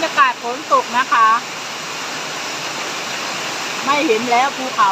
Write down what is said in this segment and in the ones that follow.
รยากาศฝนตกนะคะ ไม่เห็นแล้วภูเขา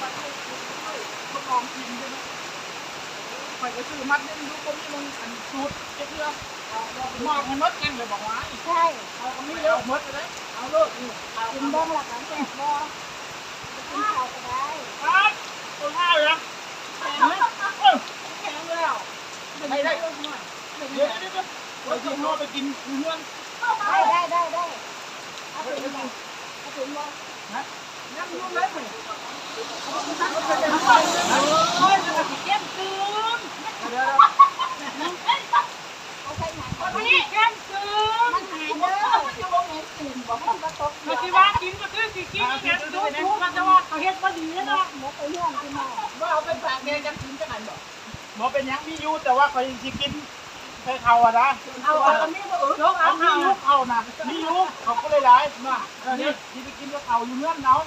มัดทดลองกินใช่ไหมข่อยก็ซื้อมัดหนึงดูก็มีมึงอันสูตรเพื่อมอบให้มดกันเลยบอกว่าใช่เอาก็มีแล้วมดเลยเอาเลิกเอากินบิ้งหลักการแจกบ่กินข้าวก็ได้ครับตัวห้าเลยนะแข็งแล้วได้ได้เดี๋ยวเดี๋ยวเดี๋ยวเราจะรอไปกินเมืองได้ได้ได้ได้เอาถึงบ่เอาถึงบ่นั่งยุ่งเลยเหมือนโอ้ยมันก็สิเข้มเดี๋ยว เอาใส่หนังมันนี่เข้มคืนมันหายเด้อมันอยู่บ่แม่นตื่นบ่มันก็ตกมันสิว่ากินก็คือสิกินอย่างดูดูมันจะว่าเขาเฮ็ดบ่ดีเนาะหมดไปเรื่องที่มาว่าเอาไปฝากแม่จะกินจะไหนบอกหมอเป็นยังมีอยู่แต่ว่าเขายังสิกินใส่เขาอะนะเอาเอามีบ่เออเอามียุกเอานะมียุกเขาก็เลยร้ายมาเออนี่ที่ไปกินกับเขาอยู่เงื่อนเนาะ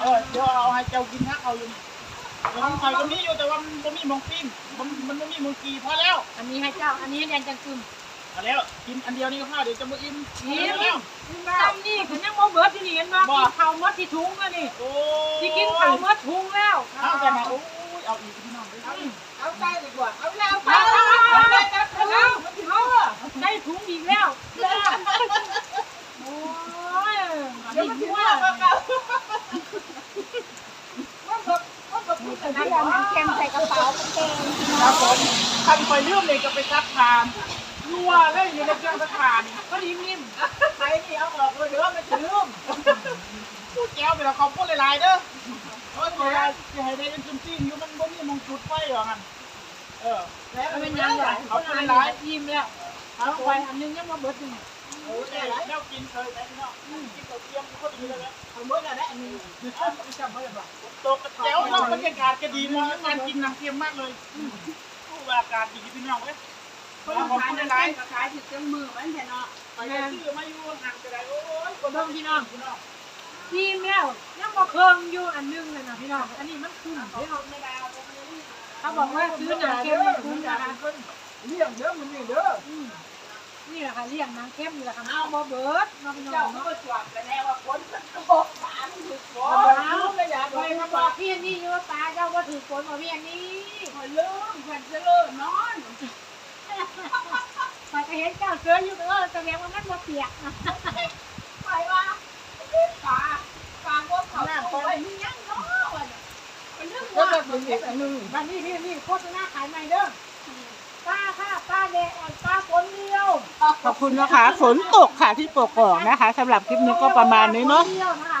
เออเดี๋ยวเอาให้เจ้ากินนะเขาอยู่นี่มันคอยก็มีอยู่แต่ว่ามันไม่มีมองปิ้งมันมันไม่มีมองกีพอแล้วอันนี้ให้เจ้า อันนี้เรียนจังกึมพอแล้วกินอันเดียวนี่ก็พอเดี๋ยวจะมาอิ่มอิ่มแล้วจำนี่คือยังบ่เบิดที่นี่เห็นบ่กินข้าวหมดที่ถุงแล้วนี่โอ้สิกินข้าวหมดถุงแล้วเอาแต่นะโอ้ยเอาอีกพี่น้องเอาอีกเอาใจดีกว่าเอาแล้วเอาเอาเอาเอาเอาได้ถุงอีกแล้วโอ้ยเดี๋ยวมันถึงว่า แต่ที่เรานเค็มใส่กระเป๋ากางเกงครับผมคันคอยลืมเลยก็ไปซักทานรัวเลยอยู่ในเครื่องซักทานก็ดีนิ่มใครนี่เอาออกเลยเด้อไม่จะลืมพูดแก้วไปแล้วเขาพูดหลายๆเด้อเพราะว่าจะให้ได้เป็นจุ่มซีนอยู่มันบ่มีมงจุดไฟหรอกกันเออแล้วเป็นยังไงเขาเป็นหลายอิ่มแล้วเอาไปอันนึงยังมาเบิดอยู่ โอ้ยได้แล้วกินเคยได้พี่น้องกินข้าวเทียมก็ดีแล้วเอาเบิดแล้วได้อันนี้จำไม่ได้ป่ตกแก้วเราบรรยากาศก็ดีมากการกินน้ำเค็มมากเลยผู้ว่ากาศดีพี่น้องเว้ยคนขายหลายก็ขายถึงจังมือมันแท้เนาะไปซื้อมาอยู่ห่างกันได้โอ้ยเบิ่งพี่น้องอิ่มแล้วยังบ่เคิงอยู่อันนึงเลยนะพี่น้อง อันนี้มันคุ้มเด้อไม่ได้เอาไปเขาบอกว่าซื้อหนังเค็มมันคุ้มนะคะเลี้ยงเด้อมันนี่เด้ออืมนี่ แหละค่ะเลี้ยงหนังเค็มนี่แหละค่ะเอาบ่เบิดเนาะพี่น้เจ้าองก็เนาะไปสวดไปแน่ว่าคนมันโตสามถึงฝโอ้นยไม่อยากไปมาบอกพี่อันนี่อยู่ว่าปลาเจ้าว่าถือฝนมาพี่อันนี้คอยลืมฉันจะเลิกนอนปลาก็เห็นเจ้าเสืออยู่เออแสดงว่ามันบ่เปียกนะไปว่าปลาปลาก็เขาตัวไว้มียังเนาะวันไปลืมก็ว่าจะเป็นเด็กอันนึง บัดนี้พี่นี่โฆษณาขายใหม่เด้อป้า ค่ะป้าแดงป้าฝนเดียวขอบคุณนะคะ ฝนตกค่ะที่ปกกอกนะคะสำหรับคลิปนี้ก็ประมาณนี้เนาะฝเดียวนะคะ